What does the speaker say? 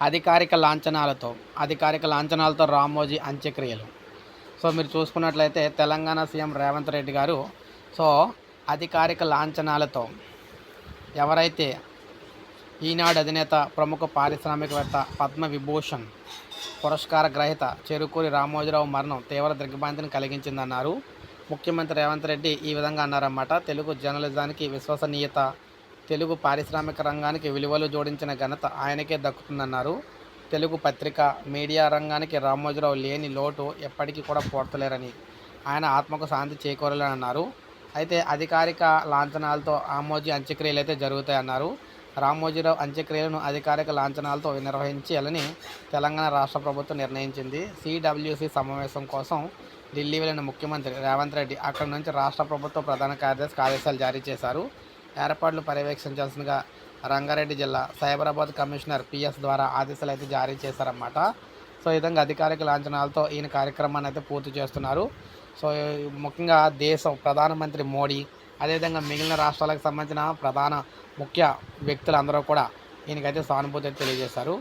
అధికారిక లాంఛనాలతో అధికారిక లాంఛనాలతో రామోజీ అంత్యక్రియలు. సో మీరు చూసుకున్నట్లయితే తెలంగాణ సీఎం రేవంత్ రెడ్డి గారు సో అధికారిక లాంఛనాలతో ఎవరైతే ఈనాడు అధినేత ప్రముఖ పారిశ్రామికవేత్త పద్మ విభూషణ్ పురస్కార గ్రహీత చెరుకూరి రామోజీరావు మరణం తీవ్ర దిగ్భ్రాంతిని కలిగించిందన్నారు. ముఖ్యమంత్రి రేవంత్ రెడ్డి ఈ విధంగా అన్నారన్నమాట. తెలుగు జర్నలిజానికి విశ్వసనీయత తెలుగు పారిశ్రామిక రంగానికి విలువలు జోడించిన ఘనత ఆయనకే దక్కుతుందన్నారు. తెలుగు పత్రిక మీడియా రంగానికి రామోజీరావు లేని లోటు ఎప్పటికీ కూడా పోర్తలేరని ఆయన ఆత్మకు శాంతి చేకూరాలని అన్నారు అయితే అధికారిక లాంఛనాలతో రామోజీ అంత్యక్రియలు అయితే జరుగుతాయన్నారు. రామోజీరావు అంత్యక్రియలను అధికారిక లాంఛనాలతో నిర్వహించాలని తెలంగాణ రాష్ట్ర ప్రభుత్వం నిర్ణయించింది. సిడబ్ల్యూసి సమావేశం కోసం ఢిల్లీ వెళ్ళిన ముఖ్యమంత్రి రేవంత్ రెడ్డి అక్కడి నుంచి రాష్ట్ర ప్రభుత్వ ప్రధాన కార్యదర్శి ఆదేశాలు జారీ చేశారు. ఏర్పాట్లు పర్యవేక్షించాల్సిందిగా రంగారెడ్డి జిల్లా సైబరాబాద్ కమిషనర్ పిఎస్ ద్వారా ఆదేశాలు అయితే జారీ చేశారన్నమాట. సో ఈ విధంగా అధికారిక లాంఛనాలతో ఈయన కార్యక్రమాన్ని అయితే పూర్తి చేస్తున్నారు. సో ముఖ్యంగా దేశం ప్రధానమంత్రి మోడీ అదేవిధంగా మిగిలిన రాష్ట్రాలకు సంబంధించిన ప్రధాన ముఖ్య వ్యక్తులందరూ కూడా ఈయనకైతే సానుభూతి అయితే తెలియజేశారు.